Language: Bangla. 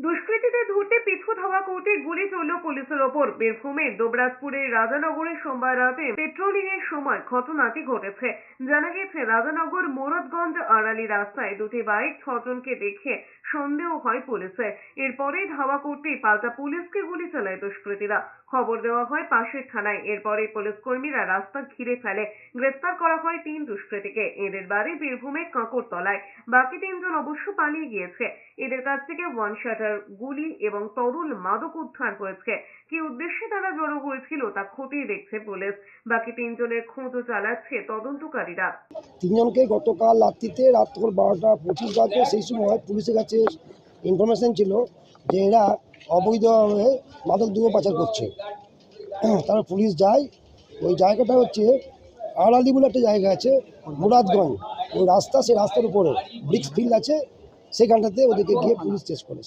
দুষ্কৃতীদের ধরতে করতে গুলি চলল পুলিশের ওপর। বীরভূমের দুবরাজপুরের রাজানগরে সোমবার রাতে পেট্রোলিং এর সময় ঘটনাটি ঘটেছে। জানা গেছে রাজানগর মোরদগঞ্জ আড়ালি রাস্তায় দুটি বাইক ছজনকে দেখে সন্দেহ হয় পুলিশে। এরপরেই ধাওয়া করতেই পাল্টা পুলিশকে গুলি চালায় দুষ্কৃতীরা। খবর দেওয়া হয় পাশের থানায়। এরপরে পুলিশ কর্মীরা রাস্তা ঘিরে ফেলে। গ্রেফতার করা হয় তিন দুষ্কৃতীকে। এদের বাড়ি বীরভূমের কাঁকরতলায়। বাকি তিনজন অবশ্য পালিয়ে গিয়েছে। এদের কাছ থেকে ওয়ান শাটার গুলি এবং তরুল তরল মাদক উদ্ধার হয়েছে। কি উদ্দেশ্যে তারা জড়ো হয়েছিল তা খতিয়ে দেখছে পুলিশ। বাকি তিনজনের খোঁজও চালাচ্ছে তদন্তকারীরা। তিনজনকে গতকাল রাত্রিতে রাত তখন বারোটা পঁচিশ বাজে সেই সময় পুলিশের কাছে ইনফরমেশন ছিল যে এরা অবৈধভাবে মাদক দ্রব্য পাচার করছে। তারপর পুলিশ যায়। ওই জায়গাটা হচ্ছে আড়ালি বলে একটা জায়গা আছে, মুরাদগঞ্জ। ওই রাস্তা, সেই রাস্তার উপরে ব্রিক্স ফিল্ড আছে। সেখানটাতে ওদেরকে গিয়ে পুলিশ চেস করে।